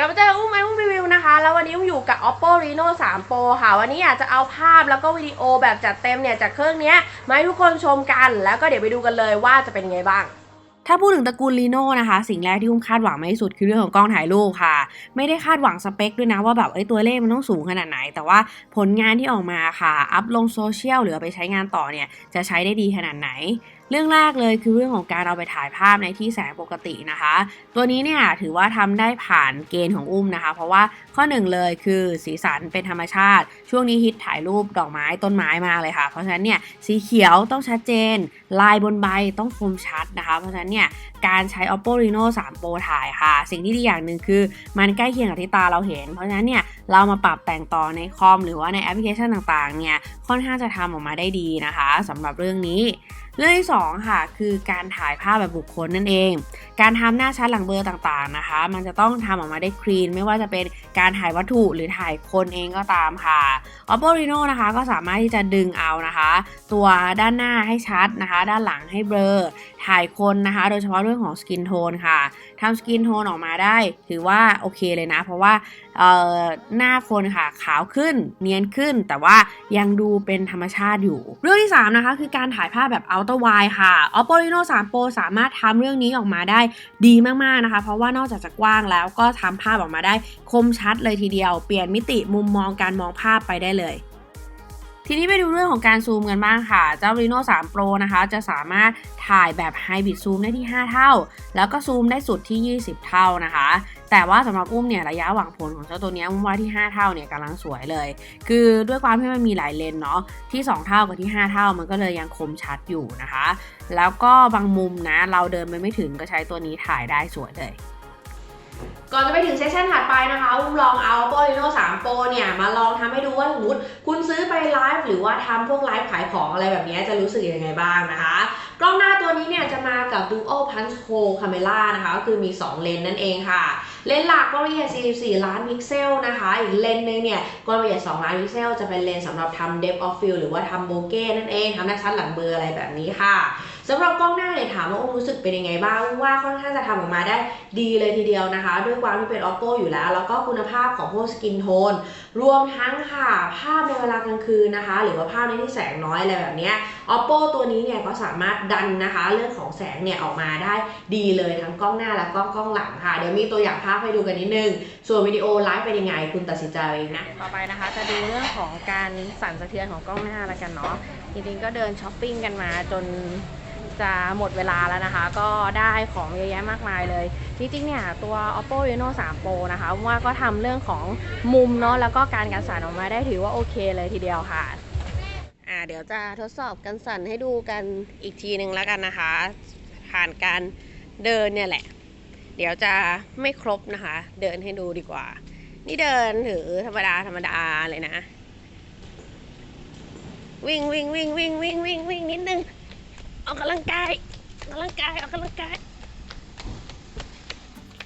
กลับมาเจออุ้มไออุ้มรีวิวนะคะ แล้ววันนี้อุ้มอยู่กับ oppo reno 3 pro ค่ะ วันนี้อยากจะเอาภาพแล้วก็วิดีโอแบบจัดเต็มเนี่ย จากเครื่องนี้มาให้ทุกคนชมกัน แล้วก็เดี๋ยวไปดูกันเลยว่าจะเป็นไงบ้างถ้าพูดถึงตระกูลลีโน่นะคะ สิ่งแรกที่อุ้มคาดหวังมากที่สุดคือเรื่องของกล้องถ่ายรูปค่ะ ไม่ได้คาดหวังสเปคด้วยนะว่าแบบไอ้ตัวเลขมันต้องสูงขนาดไหน แต่ว่าผลงานที่ออกมาค่ะ อัพลงโซเชียลหรือไปใช้งานต่อเนี่ย จะใช้ได้ดีขนาดไหน เรื่องแรกเลยคือเรื่องของการเอาไปถ่ายภาพในที่แสงปกตินะคะ ตัวนี้เนี่ยถือว่าทำได้ผ่านเกณฑ์ของอุ้มนะคะ เพราะว่า ข้อหนึ่งเลยคือสีสันเป็นธรรมชาติ ช่วงนี้ฮิตถ่ายรูปดอกไม้ต้นไม้มากเลยค่ะ เพราะฉะนั้นเนี่ยสีเขียวต้องชัดเจน ลายบนใบต้องคมชัดนะคะ เพราะฉะนั้นเนี่ยการใช้ oppo reno 3 pro ถ่ายค่ะ สิ่งที่ดีอย่างหนึ่งคือ มันใกล้เคียงกับที่ตาเราเห็น เพราะฉะนั้นเนี่ยเรามาปรับแต่งต่อในคอมหรือว่าในแอปพลิเคชันต่างๆเนี่ยค่อนข้างจะทำออกมาได้ดีนะคะสำหรับเรื่องนี้ เรื่องที่สองค่ะคือการถ่ายภาพแบบบุคคลนั่นเอง การทำหน้าชัดหลังเบลอร์ต่างๆนะคะ มันจะต้องทำออกมาได้คลีน ไม่ว่าจะเป็นการถ่ายวัตถุหรือถ่ายคนเองก็ตามค่ะ oppo reno นะคะ ก็สามารถที่จะดึงเอานะคะ ตัวด้านหน้าให้ชัดนะคะ ด้านหลังให้เบลอถ่ายคนนะคะ โดยเฉพาะเรื่องของสกินโทนค่ะทำสกินโทนออกมาได้ ถือว่าโอเคเลยนะ เพราะว่าเอ่อหน้าคนค่ะขาวขึ้นเนียนขึ้น แต่ว่ายังดูเป็นธรรมชาติอยู่ เรื่องที่ 3 นะคะ คือการถ่ายภาพแบบ Ultra Wide ค่ะ Oppo Reno 3 Pro สามารถทำเรื่องนี้ออกมาได้ดีมากๆนะคะ เพราะว่านอกจากจะกว้างแล้วก็ทำภาพออกมาได้คมชัดเลยทีเดียว เปลี่ยนมิติมุมมองการมองภาพไปได้เลยทีนี้ไปดูเรื่องของการซูมกันบ้างค่ะ เจ้า Reno 3 Pro นะคะ จะสามารถถ่ายแบบ Hybrid Zoom ได้ที่ 5 เท่า แล้วก็ซูมได้สุดที่ 20 เท่านะคะ แต่ว่าสำหรับอุ้มเนี่ยระยะหว่างผลของเจ้าตัวนี้อุ้มว่าที่ 5 เท่าเนี่ยกำลังสวยเลย คือด้วยความที่มันมีหลายเลนเนาะที่ 2 เท่ากับที่ 5 เท่ามันก็เลยยังคมชัดอยู่นะคะ แล้วก็บางมุมนะเราเดินไปไม่ถึงก็ใช้ตัวนี้ถ่ายได้สวยเลยก่อนจะไปถึงเซสชันถัดไปนะคะอุ้มลองเอา oppo reno 3 pro เนี่ย มาลองทำให้ดูว่าสมมติคุณซื้อไปไลฟ์หรือว่าทำพวกไลฟ์ขายของอะไรแบบนี้จะรู้สึกยังไงบ้างนะคะ กล้องหน้าตัวนี้เนี่ยจะมากับ dual punch hole camera นะคะ ก็คือมี 2 เลนส์นั่นเองค่ะเลนส์หลักก็ละเอียด 44 ล้านพิกเซลนะคะ อีกเลนส์หนึงเนี่ยก็ละเอียด 2 ล้านพิกเซล จะเป็นเลนส์สำหรับทำ depth of field หรือว่าทำโบเก้นั่นเองทำหน้าชัดหลังเบลออะไรแบบนี้ค่ะสำหรับกล้องหน้าเนี่ยถามว่าอุ้มรู้สึกเป็นยังไงบ้างว่าค่อนข้างจะทำออกมาได้ดีเลยทีเดียวนะคะ ด้วยความที่เป็น oppo อยู่แล้ว แล้วก็คุณภาพของพวกสกินโทนรวมทั้งค่ะภาพในเวลากลางคืนนะคะ หรือว่าภาพในที่แสงน้อยอะไรแบบนี้ oppo ตัวนี้เนี่ยก็สามารถดันนะคะ เรื่องของแสงเนี่ยออกมาได้ดีเลยทั้งกล้องหน้าและก็กล้องหลังค่ะเดี๋ยวมีตัวอย่างภาพให้ดูกันนิดนึง ส่วนวิดีโอไลฟ์เป็นยังไง คุณตัดสินใจเองนะ ต่อไปนะคะจะดูเรื่องของการสั่นสะเทือนของกล้องหน้าแล้วกันเนาะจริงๆก็เดินช้อปปิ้งกันมาจนจะหมดเวลาแล้วนะคะ ก็ได้ของเยอะแยะมากมายเลย จริงๆเนี่ยตัว oppo reno 3 pro นะคะ ว่าก็ทำเรื่องของมุมเนาะแล้วก็การการสั่นออกมาได้ถือว่าโอเคเลยทีเดียวค่ะอ่าเดี๋ยวจะทดสอบการสั่นให้ดูกันอีกทีหนึ่งแล้วกันนะคะ ผ่านการเดินเนี่ยแหละ เดี๋ยวจะไม่ครบนะคะ เดินให้ดูดีกว่า นี่เดินถือธรรมดาธรรมดาเลยนะ วิ่งวิ่งวิ่งวิ่งวิ่งวิ่งวิ่งนิดนึงออกกำลังกายออกกำลังกายออกกำลังกาย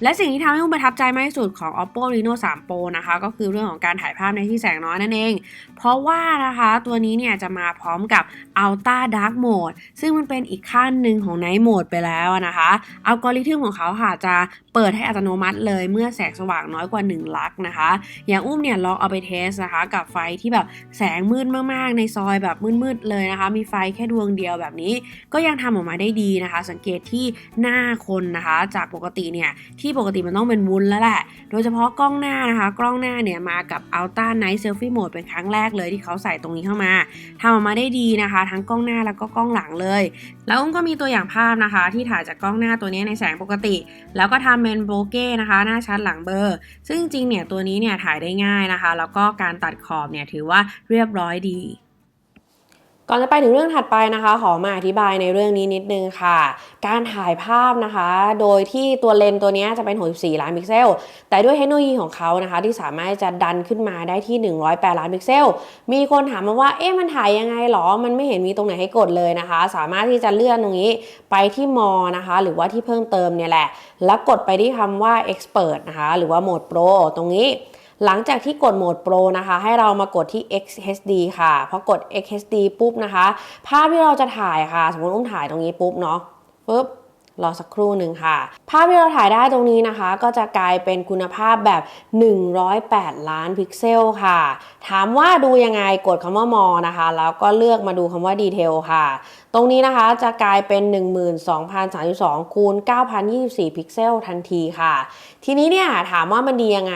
และสิ่งที่ทำให้อุ้มประทับใจมากที่สุดของ oppo reno 3 pro นะคะ ก็คือเรื่องของการถ่ายภาพในที่แสงน้อยนั่นเอง เพราะว่านะคะตัวนี้เนี่ยจะมาพร้อมกับ ultra dark mode ซึ่งมันเป็นอีกขั้นหนึ่งของ night mode ไปแล้วนะคะอัลกอริทึมของเขาค่ะจะเปิดให้อัตโนมัติเลยเมื่อแสงสว่างน้อยกว่า 1 ลักนะคะ อย่างอุ้มเนี่ยลองเอาไปเทสนะคะ กับไฟที่แบบแสงมืดมากๆ ในซอยแบบมืดๆเลยนะคะ มีไฟแค่ดวงเดียวแบบนี้ ก็ยังทำออกมาได้ดีนะคะ สังเกตที่หน้าคนนะคะ จากปกติเนี่ยที่ปกติมันต้องเป็นวุ้นแล้วแหละ โดยเฉพาะกล้องหน้านะคะ กล้องหน้าเนี่ยมากับ Ultra Night Selfie Mode เป็นครั้งแรกเลยที่เขาใส่ตรงนี้เข้ามาทำออกมาได้ดีนะคะ ทั้งกล้องหน้าแล้วก็กล้องหลังเลย แล้วอุ้มก็มีตัวอย่างภาพนะคะ ที่ถ่ายจากกล้องหน้าตัวนี้ในแสงปกติ แล้วก็ทำเป็นโบเก้นะคะ หน้าชัดหลังเบลอร์ ซึ่งจริงเนี่ยตัวนี้เนี่ยถ่ายได้ง่ายนะคะ แล้วก็การตัดขอบเนี่ยถือว่าเรียบร้อยดี ก่อนจะไปถึงเรื่องถัดไปนะคะ ขอมาอธิบายในเรื่องนี้นิดนึงค่ะ การถ่ายภาพนะคะ โดยที่ตัวเลนส์ตัวนี้จะเป็น 64 ล้านพิกเซล แต่ด้วยเทคโนโลยีของเขานะคะ ที่สามารถจะดันขึ้นมาได้ที่ 108 ล้านพิกเซล มีคนถามมาว่า เอ๊ะมันถ่ายยังไงหรอ มันไม่เห็นมีตรงไหนให้กดเลยนะคะ สามารถที่จะเลื่อนตรงนี้ไปที่มอนะคะ หรือว่าที่เพิ่มเติมเนี่ยแหละ แล้วกดไปที่คำว่า expert นะคะ หรือว่าโหมด pro ตรงนี้ หลังจากที่กดโหมด Pro นะคะ ให้เรามากดที่ XHD ค่ะพอกด XHD ปุ๊บนะคะ ภาพที่เราจะถ่ายค่ะ สมมติอุ้มถ่ายตรงนี้ปุ๊บเนาะปุ๊บรอสักครู่หนึ่งค่ะ ภาพที่เราถ่ายได้ตรงนี้นะคะ ก็จะกลายเป็นคุณภาพแบบ 108 ล้านพิกเซลค่ะ ถามว่าดูยังไงกดคำว่ามอนะคะ แล้วก็เลือกมาดูคำว่าดีเทลค่ะ ตรงนี้นะคะจะกลายเป็น 12,032 คูณ 9,024 พิกเซลทันทีค่ะ ทีนี้เนี่ยถามว่ามันดียังไง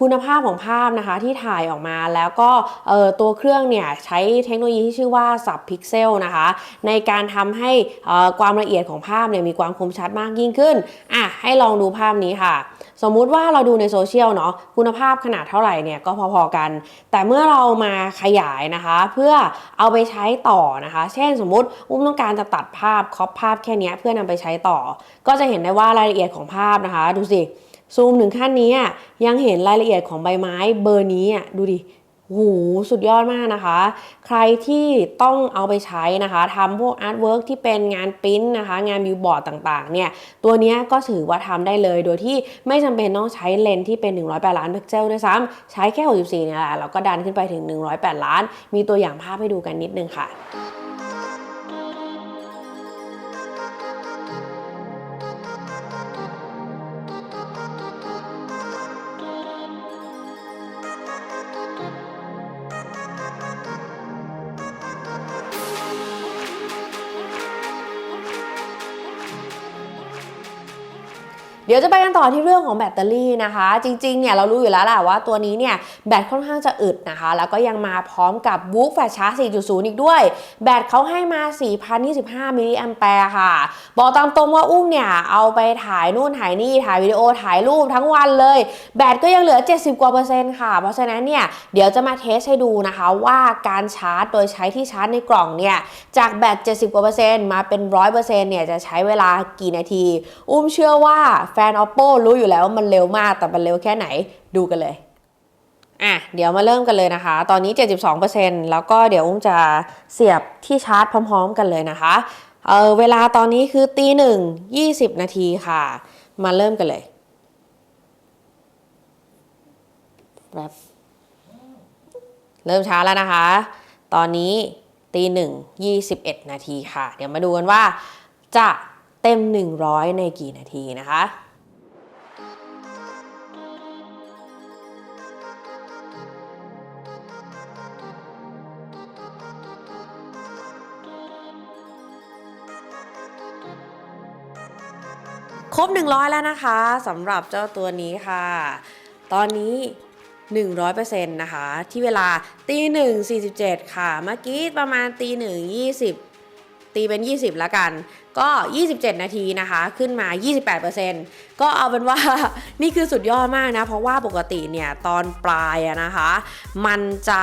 คุณภาพของภาพนะคะที่ถ่ายออกมาแล้วก็เอ่อตัวเครื่องเนี่ยใช้เทคโนโลยีที่ชื่อว่าสับพิกเซลนะคะ ในการทำให้เอ่อความละเอียดของภาพเนี่ยมีความคมชัดมากยิ่งขึ้นอะให้ลองดูภาพนี้ค่ะ สมมุติว่าเราดูในโซเชียลเนาะคุณภาพขนาดเท่าไหร่เนี่ยก็พอๆกัน แต่เมื่อเรามาขยายนะคะ เพื่อเอาไปใช้ต่อนะคะ เช่นสมมติอุ้มต้องการจะตัดภาพครอปภาพแค่เนี้ยเพื่อนำไปใช้ต่อ ก็จะเห็นได้ว่ารายละเอียดของภาพนะคะ ดูสิซูมถึงขั้นนี้ยังเห็นรายละเอียดของใบไม้เบอร์นี้อะดูดิ หสุดยอดมากนะคะ ใครที่ต้องเอาไปใช้นะคะทำพวกอาร์ตเวิร์กที่เป็นงานปริ้นนะคะ งานบิวบอร์ดต่างๆ เนี่ย ตัวนี้ก็ถือว่าทำได้เลย โดยที่ไม่จำเป็นต้องใช้เลนส์ที่เป็น 108 ล้านพิกเซลด้วยซ้ำใช้แค่ 64เนี่ยแหละแล้วก็ดันขึ้นไปถึง 108 ล้าน มีตัวอย่างภาพให้ดูกันนิดนึงค่ะ เดี๋ยวจะไปกันต่อที่เรื่องของแบตเตอรี่นะคะ จริงๆเนี่ยเรารู้อยู่แล้วแหละว่าตัวนี้เนี่ยแบตค่อนข้างจะอึดนะคะ แล้วก็ยังมาพร้อมกับ w o o f Fast Charge 4.0 อีกด้วย แบตเขาให้มา 4,025 มิลลิแอมแปร์ค่ะ บอกตามตรงว่าอุ้มเนี่ย เอาไปถ่ายนู่นถ่ายนี่ ถ่ายวิดีโอถ่ายรูปทั้งวันเลย แบตก็ยังเหลือ 70 กว่าเปอร์เซ็นต์ค่ะ เพราะฉะนั้นเนี่ยเดี๋ยวจะมาเทสให้ดูนะคะว่าการชาร์จโดยใช้ที่ชาร์จในกล่องเนี่ยจากแบต 70 กว่าเปอร์เซ็นต์มาเป็น 100เปอร์เซ็นต์เนี่ยจะใช้เวลากี่นาที อุ้มเชื่อว่าแฟฟน oppo รู้อยู่แล้วว่ามันเร็วมากแต่มันเร็วแค่ไหนดูกันเลยอะเดี๋ยวมาเริ่มกันเลยนะคะ ตอนนี้ 72%แล้วก็เดี๋ยวอุ้มจะเสียบที่ชาร์จพร้อม ๆ กันเลยนะคะเออเวลาตอนนี้คือตีหนึ่ง20นาทีค่ะ มาเริ่มกันเลยแป๊บเริ่มช้าแล้วนะคะ ตอนนี้ตีหนึ่ง21นาทีค่ะ เดี๋ยวมาดูกันว่าจะเต็ม100ในกี่นาทีนะคะ รบ 100 แล้วนะคะสำหรับเจ้าตัวนี้ค่ะ ตอนนี้ 100%นะคะ ที่เวลาตีหนึ่ง47ค่ะ เมื่อกี้ประมาณตีหนึ่ง20ตีเป็น 20 แล้วกัน ก็ 27 นาทีนะคะ ขึ้นมา 28%ก็เอาเป็นว่า นี่คือสุดยอดมากนะ เพราะว่าปกติเนี่ย ตอนปลายนะคะ มันจะ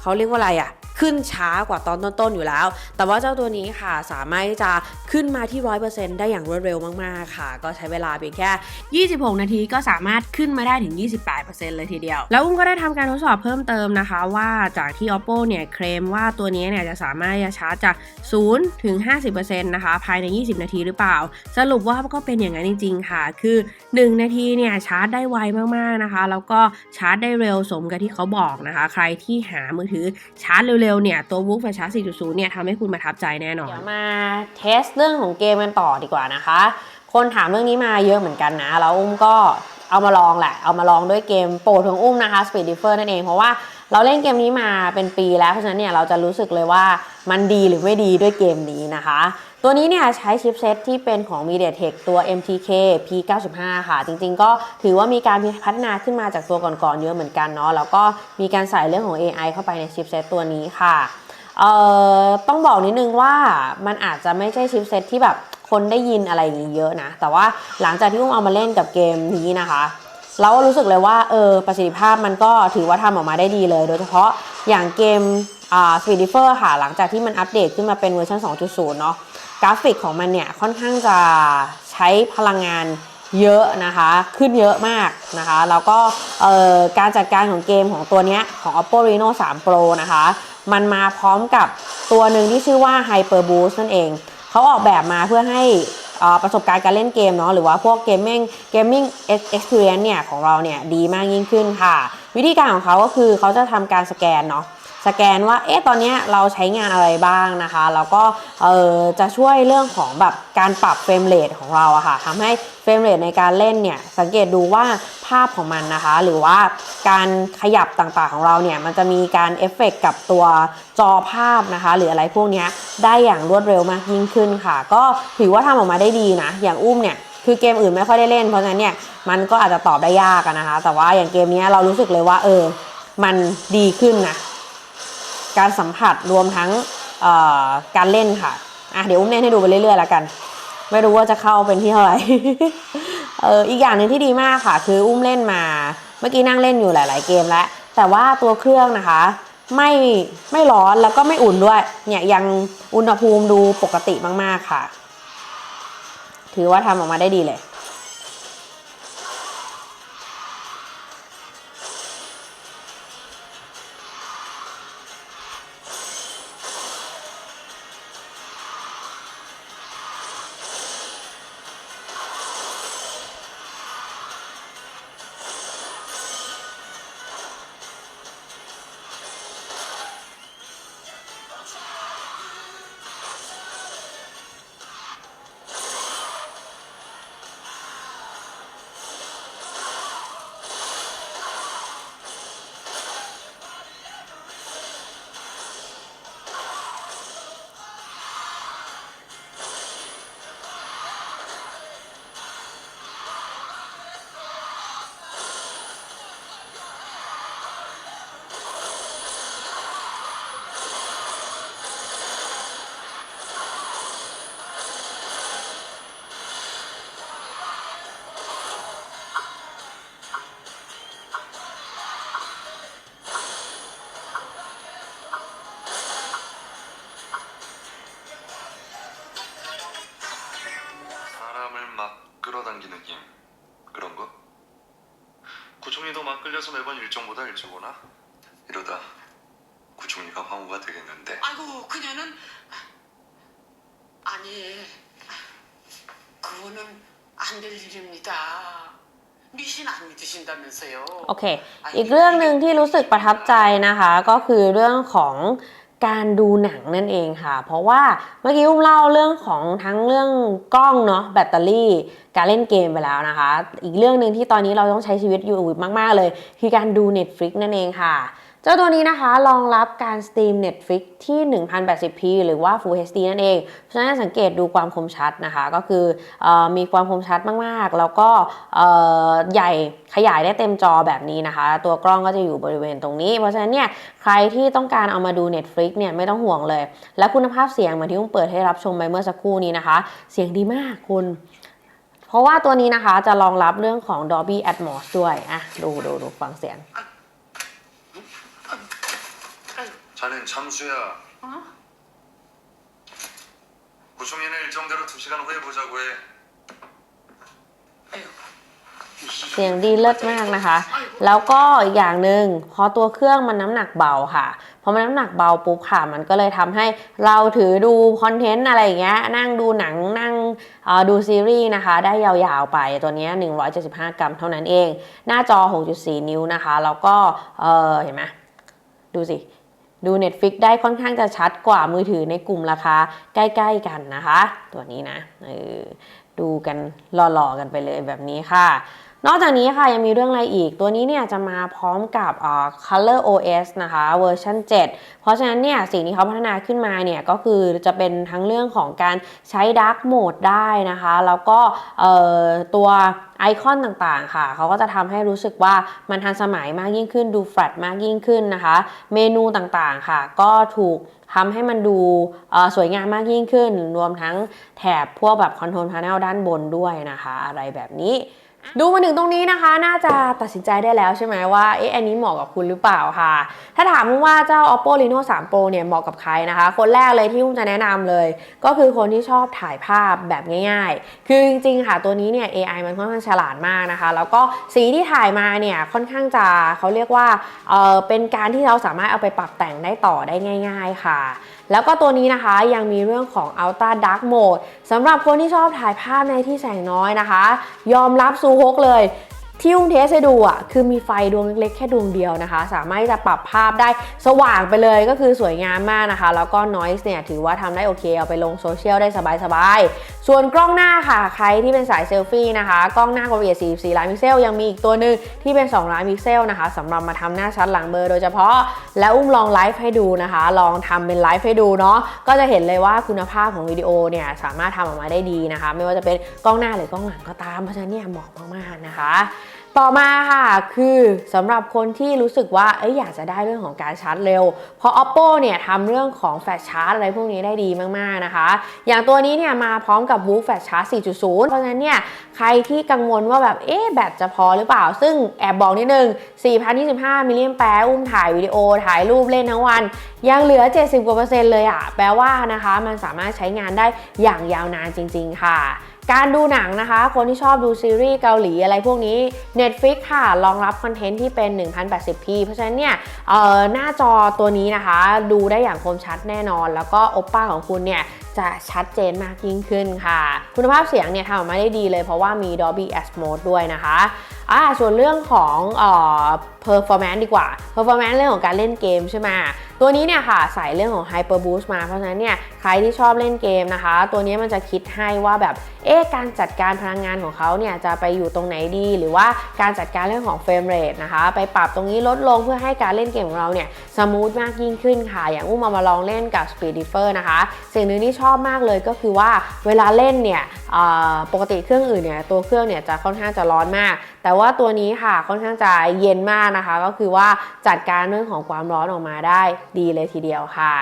เขาเรียกว่าอะไรอะ ขึ้นช้ากว่าตอนต้นๆอยู่แล้ว แต่ว่าเจ้าตัวนี้ค่ะสามารถที่จะขึ้นมาที่ 100%ได้อย่างรวดเร็วมากๆค่ะ ก็ใช้เวลาเพียงแค่ 26 นาทีก็สามารถขึ้นมาได้ถึง 28%เลยทีเดียว แล้วอุ้มก็ได้ทำการทดสอบเพิ่มเติมนะคะ ว่าจากที่ oppo เนี่ยเคลมว่าตัวนี้เนี่ยจะสามารถจะชาร์จจาก 0 ถึง 50%นะคะภายใน 20 นาทีหรือเปล่า สรุปว่าก็เป็นอย่างนั้นจริง ๆ ค่ะ คือ 1 นาทีเนี่ยชาร์จได้ไวมากๆนะคะ แล้วก็ชาร์จได้เร็วสมกับที่เขาบอกนะคะ ใครที่หามือถือชาร์จเร็วๆเนี่ยตัว Woof Fast Charge 4.0เนี่ยทำให้คุณประทับใจแน่นอน เดี๋ยวมาเทสเรื่องของเกมกันต่อดีกว่านะคะ คนถามเรื่องนี้มาเยอะเหมือนกันนะ แล้วอุ้มก็เอามาลองแหละ เอามาลองด้วยเกมโปรดของอุ้มนะคะ Speed Differ นั่นเอง เพราะว่าเราเล่นเกมนี้มาเป็นปีแล้ว เพราะฉะนั้นเนี่ยเราจะรู้สึกเลยว่ามันดีหรือไม่ดีด้วยเกมนี้นะคะ ตัวนี้เนี่ยใช้ชิปเซตที่เป็นของ MediaTek ตัว MTK P95 ค่ะ จริงๆก็ถือว่ามีการพัฒนาขึ้นมาจากตัวก่อนๆเยอะเหมือนกันเนาะแล้วก็มีการใส่เรื่องของ AI เข้าไปในชิปเซตตัวนี้ค่ะเอ่อต้องบอกนิดนึงว่ามันอาจจะไม่ใช่ชิปเซตที่แบบคนได้ยินอะไรอย่างนี้เยอะนะ แต่ว่าหลังจากที่อุ้มเอามาเล่นกับเกมนี้นะคะ เราก็รู้สึกเลยว่าเออประสิทธิภาพมันก็ถือว่าทำออกมาได้ดีเลย โดยเฉพาะอย่างเกมอ่า Speed Differ ค่ะ หลังจากที่มันอัปเดตขึ้นมาเป็นเวอร์ชัน2.0 เนาะ กราฟิกของมันเนี่ยค่อนข้างจะใช้พลังงานเยอะนะคะขึ้นเยอะมากนะคะแล้วก็การจัดการของเกมของตัวเนี้ยของ Oppo Reno 3 Pro นะคะมันมาพร้อมกับตัวหนึ่งที่ชื่อว่า Hyper Boost นั่นเอง เขาออกแบบมาเพื่อให้อ่อประสบการณ์การเล่นเกมเนาะหรือว่าพวกเกมมิ่งเกมมิ่งเอ็กซ์เพรียนเนี่ยของเราเนี่ยดีมากยิ่งขึ้นค่ะ วิธีการของเขาก็คือเขาจะทำการสแกนเนาะ สแกนว่าเอ๊ะตอนนี้เราใช้งานอะไรบ้างนะคะแล้วก็เออจะช่วยเรื่องของแบบการปรับเฟรมเรทของเราอะค่ะทำให้เฟรมเรทในการเล่นเนี่ยสังเกตดูว่าภาพของมันนะคะ หรือว่าการขยับต่างๆของเราเนี่ยมันจะมีการเอฟเฟกต์กับตัวจอภาพนะคะ หรืออะไรพวกนี้ได้อย่างรวดเร็วมากยิ่งขึ้นค่ะ ก็ถือว่าทำออกมาได้ดีนะ อย่างอุ้มเนี่ยคือเกมอื่นไม่ค่อยได้เล่นเพราะฉะนั้นเนี่ยมันก็อาจจะตอบได้ยากนะคะ แต่ว่าอย่างเกมนี้เรารู้สึกเลยว่าเออ มันดีขึ้นนะ การสัมผัสรวมทั้งการเล่นค่ะอะเดี๋ยวอุ้มเล่นให้ดูไปเรื่อยๆแล้วกัน ไม่รู้ว่าจะเข้าเป็นที่เท่าไหร่เอออีกอย่างหนึ่งที่ดีมากค่ะ คืออุ้มเล่นมา เมื่อกี้นั่งเล่นอยู่หลาย ๆ เกมแล้ว แต่ว่าตัวเครื่องนะคะ ไม่ไม่ร้อนแล้วก็ไม่อุ่นด้วย เนี่ยยังอุณหภูมิดูปกติมากๆค่ะ ถือว่าทำออกมาได้ดีเลย 구총리도 막 끌려서 매번 일정보다 일찍 오나? 이러다 구총리가 황후가 되겠는데 아이고 그녀는 아니 그거는 안 될 일입니다. 미신 안 믿으신다면서요. โอเค อีกเรื่องหนึ่งที่รู้สึกประทับใจนะคะ ก็คือเรื่องของ การดูหนังนั่นเองค่ะ เพราะว่าเมื่อกี้อุ้มเล่าเรื่องของทั้งเรื่องกล้องเนาะแบตเตอรี่ การเล่นเกมไปแล้วนะคะ อีกเรื่องหนึ่งที่ตอนนี้เราต้องใช้ชีวิตอยู่มาก ๆ เลย คือการดู Netflix นั่นเองค่ะ เจ้าตัวนี้นะคะรองรับการสตรีม Netflix ที่ 1080p หรือว่า Full HD นั่นเอง เพราะฉะนั้นสังเกตดูความคมชัดนะคะ ก็คืออมีความคมชัดมากๆ แล้วก็ใหญ่ขยายได้เต็มจอแบบนี้นะคะ ตัวกล้องก็จะอยู่บริเวณตรงนี้ เพราะฉะนั้นเนี่ยใครที่ต้องการเอามาดู Netflix เนี่ยไม่ต้องห่วงเลย และคุณภาพเสียงเหมือนที่อุ้มเปิดให้รับชมไปเมื่อสักครู่นี้นะคะ เสียงดีมากคุณเพราะว่าตัวนี้นะคะจะรองรับเรื่องของ Dolby Atmos ด้วย อะ ดูดูดูฟังเสียง 자넨 잠수야 어? 구총리는 일정대로 2시간 후에 보자고 해 아이고. เสียงดีเลิศมากนะคะ แล้วก็อีกอย่างหนึ่งพอตัวเครื่องมันน้ำหนักเบาค่ะ พอมันน้ำหนักเบาปุ๊บค่ะ มันก็เลยทำให้เราถือดูคอนเทนต์อะไรอย่างเงี้ย นั่งดูหนัง นั่งเอ่อดูซีรีส์นะคะ ได้ยาวๆไป ตัวเนี้ย175 กรัมเท่านั้นเอง หน้าจอ 6.4 นิ้วนะคะ แล้วก็เออเห็นไหมดูสิ ดู Netflix ได้ค่อนข้างจะชัดกว่ามือถือในกลุ่มราคาใกล้ ๆ กันนะคะ ตัวนี้นะดูกันหล่อๆกันไปเลยแบบนี้ค่ะ นอกจากนี้ค่ะยังมีเรื่องอะไรอีก ตัวนี้เนี่ยจะมาพร้อมกับอ่อ Color OS นะคะเวอร์ชัน7 เพราะฉะนั้นเนี่ยสิ่งที่เขาพัฒนาขึ้นมาเนี่ยก็คือจะเป็นทั้งเรื่องของการใช้ Dark Mode ได้นะคะ แล้วก็ตัวไอคอนต่างๆ ค่ะ เขาก็จะทำให้รู้สึกว่ามันทันสมัยมากยิ่งขึ้น ดูแฟลตมากยิ่งขึ้นนะคะ เมนูต่างๆ ค่ะ ก็ถูกทำให้มันดูสวยงามมากยิ่งขึ้น รวมทั้งแถบพวกแบบคอนโทรลพาเนลด้านบนด้วยนะคะ อะไรแบบนี้ ดูมาถึงตรงนี้นะคะ น่าจะตัดสินใจได้แล้วใช่ไหมว่าเอ๊ะอันนี้เหมาะกับคุณหรือเปล่าค่ะ ถ้าถามว่าเจ้า oppo reno 3 pro เนี่ยเหมาะกับใครนะคะ คนแรกเลยที่อุ้มจะแนะนำเลย ก็คือคนที่ชอบถ่ายภาพแบบง่าย ๆ คือจริงๆค่ะตัวนี้เนี่ย AI มันค่อนข้างฉลาดมากนะคะ แล้วก็สีที่ถ่ายมาเนี่ยค่อนข้างจะเขาเรียกว่าเออเป็นการที่เราสามารถเอาไปปรับแต่งได้ต่อได้ง่าย ๆ ค่ะ แล้วก็ตัวนี้นะคะยังมีเรื่องของ Ultra Dark Mode สำหรับคนที่ชอบถ่ายภาพในที่แสงน้อยนะคะ ยอมรับซูฮกเลย ที่อุ้มเทสให้ดูอะคือมีไฟดวงเล็กๆแค่ดวงเดียวนะคะ สามารถที่จะปรับภาพได้สว่างไปเลยก็คือสวยงามมากนะคะ แล้วก็ noise เนี่ยถือว่าทำได้โอเค เอาไปลงโซเชียลได้สบายๆ ส่วนกล้องหน้าค่ะ ใครที่เป็นสายเซลฟี่นะคะ กล้องหน้าความละเอียด44ล้านพิกเซลยังมีอีกตัวหนึ่งที่เป็น 2 ล้านพิกเซลนะคะสำหรับมาทำหน้าชัดหลังเบอร์โดยเฉพาะ แล้วอุ้มลองไลฟ์ให้ดูนะคะ ลองทำเป็นไลฟ์ให้ดูเนาะก็จะเห็นเลยว่าคุณภาพของวิดีโอเนี่ยสามารถทำออกมาได้ดีนะคะ ไม่ว่าจะเป็นกล้องหน้าหรือกล้องหลังก็ตามเพราะฉะนั้นเนี่ยเหมาะมากๆนะคะ ต่อมาค่ะคือสำหรับคนที่รู้สึกว่าเอ้ยอยากจะได้เรื่องของการชาร์จเร็ว เพราะ oppo เนี่ยทำเรื่องของแฟลชชาร์จอะไรพวกนี้ได้ดีมากๆนะคะ อย่างตัวนี้เนี่ยมาพร้อมกับ Woo Flash Charge 4.0 เพราะฉะนั้นเนี่ยใครที่กังวลว่าแบบเอ๊ะแบตจะพอหรือเปล่า ซึ่งแอบบอกนิดนึง 4,025 มิลลิแอมแปร์อุ้มถ่ายวิดีโอ ถ่ายรูปเล่นทั้งวัน ยังเหลือ 70กว่าเปอร์เซ็นต์เลยอะแปลว่านะคะมันสามารถใช้งานได้อย่างยาวนานจริง ๆ ค่ะ การดูหนังนะคะ คนที่ชอบดูซีรีส์เกาหลีอะไรพวกนี้ Netflix ค่ะรองรับคอนเทนต์ที่เป็น 1080p เพราะฉะนั้นเนี่ยหน้าจอตัวนี้นะคะ ดูได้อย่างคมชัดแน่นอน แล้วก็โอป้าของคุณเนี่ยจะชัดเจนมากยิ่งขึ้นค่ะ คุณภาพเสียงเนี่ยทำออกมาได้ดีเลยเพราะว่ามี Dolby Atmos ด้วยนะคะอ่าส่วนเรื่องของเอ่อ performance ดีกว่า performance เรื่องของการเล่นเกมใช่ไหมตัวนี้เนี่ยค่ะใส่เรื่องของ Hyper Boost มาเพราะฉะนั้นเนี่ยใครที่ชอบเล่นเกมนะคะ ตัวนี้มันจะคิดให้ว่าแบบเอ๊ะการจัดการพลังงานของเขาเนี่ยจะไปอยู่ตรงไหนดี หรือว่าการจัดการเรื่องของเฟรมเรทนะคะไปปรับตรงนี้ลดลงเพื่อให้การเล่นเกมของเราเนี่ยสมูทมากยิ่งขึ้นค่ะ อย่างอุ้มามาลองเล่นกับ Speed Differ นะคะ สิ่งหนึ่งที่ชอบมากเลยก็คือว่าเวลาเล่นเนี่ยปกติเครื่องอื่นเนี่ยตัวเครื่องเนี่ยจะค่อนข้างจะร้อนมาก แต่ว่าตัวนี้ค่ะค่อนข้างจะเย็นมากนะคะ ก็คือว่าจัดการเรื่องของความร้อนออกมาได้ดีเลยทีเดียวค่ะ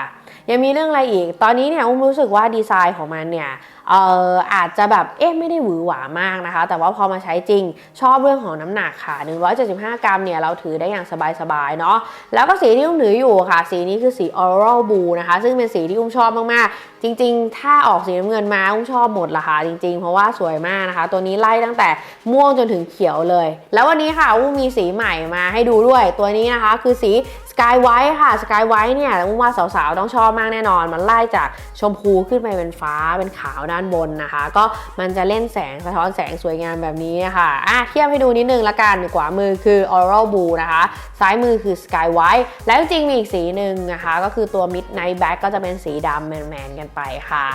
ยังมีเรื่องอะไรอีก ตอนนี้เนี่ยอุ้มรู้สึกว่าดีไซน์ของมันเนี่ย เอ่ออาจจะแบบเอ๊ะไม่ได้หวือหวามากนะคะ แต่ว่าพอมาใช้จริงชอบเรื่องของน้ำหนักค่ะ 175 กรัมเนี่ยเราถือได้อย่างสบายๆเนาะแล้วก็สีที่อุ้มถืออยู่ค่ะ สีนี้คือสี Oral Blue นะคะ ซึ่งเป็นสีที่อุ้มชอบมากๆ จริง ๆ ถ้าออกสีน้ำเงินมาอุ้มชอบหมดละค่ะจริง ๆ เพราะว่าสวยมากนะคะ ตัวนี้ไล่ตั้งแต่ม่วงจนถึงเขียวเลย แล้ววันนี้ค่ะอุ้มมีสีใหม่มาให้ดูด้วยตัวนี้นะคะคือสี Sky White ค่ะ Sky White เนี่ยอุ้มว่าสาวๆ ต้องชอบมากแน่นอน มันไล่จากชมพูขึ้นไปเป็นฟ้าเป็นขาวด้านบนนะคะ ก็มันจะเล่นแสงสะท้อนแสงสวยงามแบบนี้ค่ะอะเทียบให้ดูนิดนึงละกันขวามือคือ Oral Blue นะคะ ซ้ายมือคือ Sky White แล้วจริงมีอีกสีหนึ่งนะคะ ก็คือตัว Midnight Black ก็จะเป็นสีดำแมนๆกันไปค่ะ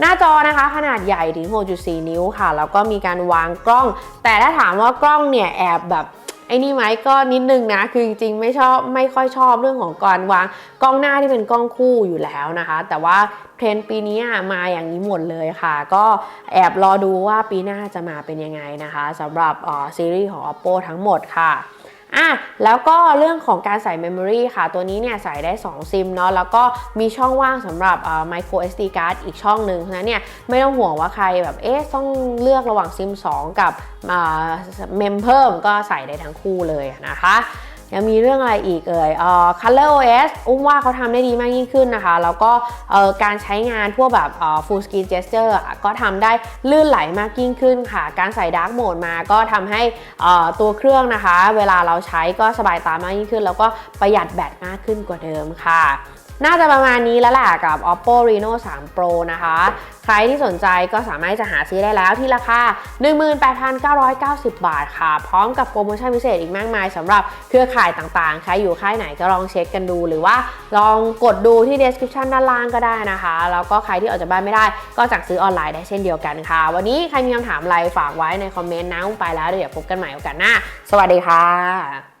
หน้าจอนะคะขนาดใหญ่ถึง 6.4 นิ้วค่ะ แล้วก็มีการวางกล้อง แต่ถ้าถามว่ากล้องเนี่ยแอบแบบ ไอ้นี่ไหมก็นิดนึงนะ คือจริงๆไม่ชอบไม่ค่อยชอบเรื่องของการวางกล้องหน้าที่เป็นกล้องคู่อยู่แล้วนะคะ แต่ว่าเทรนปีนี้มาอย่างนี้หมดเลยค่ะ ก็แอบรอดูว่าปีหน้าจะมาเป็นยังไงนะคะสำหรับซีรีส์ของ oppo ทั้งหมดค่ะ อะแล้วก็เรื่องของการใส่ Memory ค่ะ ตัวนี้เนี่ยใส่ได้ 2 ซิมเนาะแล้วก็มีช่องว่างสำหรับเอ่อ micro SD card อีกช่องหนึ่งเพราะฉะนั้นเนี่ยไม่ต้องห่วงว่าใครแบบเอ๊ะต้องเลือกระหว่างซิม 2 กับเมมเพิ่มก็ใส่ได้ทั้งคู่เลยนะคะ ยังมีเรื่องอะไรอีกเอ่ยเอ่อ Color OS อุ้มว่าเขาทำได้ดีมากยิ่งขึ้นนะคะ แล้วก็เอ่อการใช้งานพวกแบบเอ่อ full screen gesture ก็ทำได้ลื่นไหลมากยิ่งขึ้นค่ะ การใส่ dark mode มาก็ทำให้เอ่อตัวเครื่องนะคะ เวลาเราใช้ก็สบายตามากยิ่งขึ้น แล้วก็ประหยัดแบตมากขึ้นกว่าเดิมค่ะ น่าจะประมาณนี้แล้วแหละกับ oppo reno 3 pro นะคะ ใครที่สนใจก็สามารถจะหาซื้อได้แล้วที่ราคา 18,990 บาทค่ะ พร้อมกับโปรโมชั่นพิเศษอีกมากมายสำหรับเครือข่ายต่างๆ ใครอยู่ค่ายไหนก็ลองเช็คกันดูหรือว่าลองกดดูที่ description ด้านล่างก็ได้นะคะ แล้วก็ใครที่ออกจากบ้านไม่ได้ ก็สั่งซื้อออนไลน์ได้เช่นเดียวกันค่ะ วันนี้ใครมีคำถามอะไรฝากไว้ในคอมเมนต์นะไปแล้วเดี๋ยวพบกันใหม่โอกาสหน้า สวัสดีค่ะ